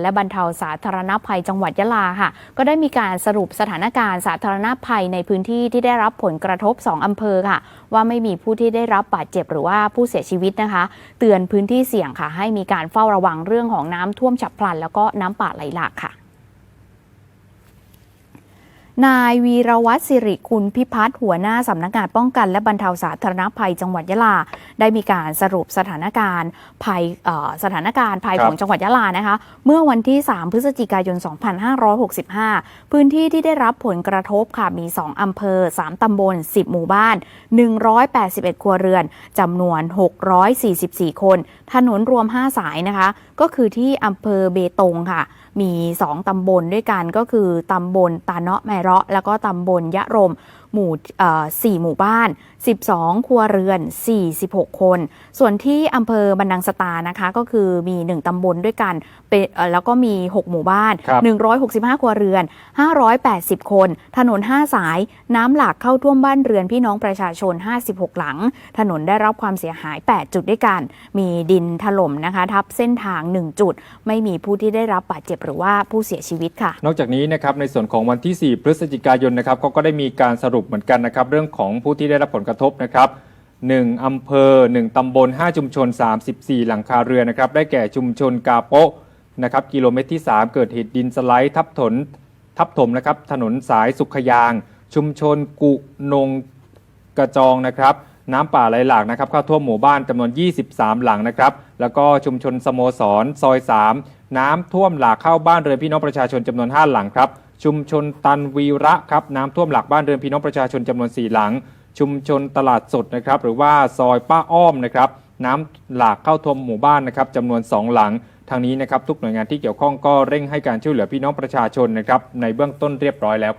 และบรรเทาสาธารณภัยจังหวัดยะลาค่ะ ก็ได้มีการสรุปสถานการณ์สาธารณภัยในพื้นที่ที่ได้รับผลกระทบ 2 อำเภอค่ะ ว่าไม่มีผู้ที่ได้รับบาดเจ็บหรือว่าผู้เสียชีวิตนะคะ เตือนพื้นที่เสี่ยงค่ะ ให้มีการเฝ้าระวังเรื่องของน้ำท่วมฉับพลัน แล้วก็น้ำป่าไหลหลากค่ะ นายวีรวัตรสิริคุณพิพัฒน์หัวหน้าสำนักงานป้องกันและบรรเทาสาธารณภัยจังหวัดยะลา ได้มีการสรุปสถานการณ์ภัยสถานการณ์ภัยของจังหวัดยะลานะคะ เมื่อวันที่ 3 พฤศจิกายน 2565 พื้นที่ที่ได้รับผลกระทบค่ะมี 2 อำเภอ 3 ตำบล 10 หมู่บ้าน 181 ครัวเรือนจำนวน 644 คน ถนนรวม 5 สายนะคะ ก็คือที่อำเภอเบตงค่ะ มี 2 ตำบลด้วยกันก็คือตำบลตาเนาะแมเราะแล้วก็ตำบลยะรม หมู่เอ่อ4หมู่บ้าน 12 ครัวเรือน 46 คน ส่วนที่อำเภอบรรนังสตานะคะก็คือมี 1 ตำบลด้วยกันเป็นเอ่อแล้วก็มี 6 หมู่บ้านครับ165 ครัวเรือน 580 คน ถนน 5 สาย น้ำหลากเข้าท่วมบ้านเรือนพี่น้องประชาชน 56 หลัง ถนนได้รับความเสียหาย 8 จุดด้วยกัน มีดินถล่มนะคะทับเส้นทาง 1 จุด ไม่มีผู้ที่ได้รับบาดเจ็บหรือว่าผู้เสียชีวิตค่ะ นอกจากนี้นะครับในส่วนของวันที่ 4 พฤศจิกายนนะครับเขาก็ได้มีการสรุปเหมือนกันนะครับ เรื่องของผู้ที่ได้รับผลกระทบนะครับ1อำเภอ 1 ตำบล 5 ชุมชน 34 หลังคาเรือนนะครับ ได้แก่ชุมชนกาโปะนะครับ กิโลเมตรที่ 3 เกิดเหตุดินสไลด์ทับถนทับถมนะครับ ถนนสายสุขยาง ชุมชนกุนงกระจองนะครับ น้ำป่าไหลหลากนะครับเข้าท่วมหมู่บ้านจำนวน 23 หลังนะครับ แล้วก็ชุมชนสโมสรซอย 3 น้ำท่วมหลากเข้าบ้านเรือนพี่น้องประชาชนจำนวน 5 หลังครับ ชุมชนตันวีระครับน้ำท่วมหลักบ้านเรือนพี่น้องประชาชนจำนวน 4 หลัง ชุมชนตลาดสดนะครับหรือว่าซอยป้าอ้อมนะครับน้ำหลากเข้าท่วมหมู่บ้านนะครับจำนวน 2 หลังทางนี้นะครับทุกหน่วยงานที่เกี่ยวข้องก็เร่งให้การช่วยเหลือพี่น้องประชาชนนะครับในเบื้องต้นเรียบร้อยแล้ว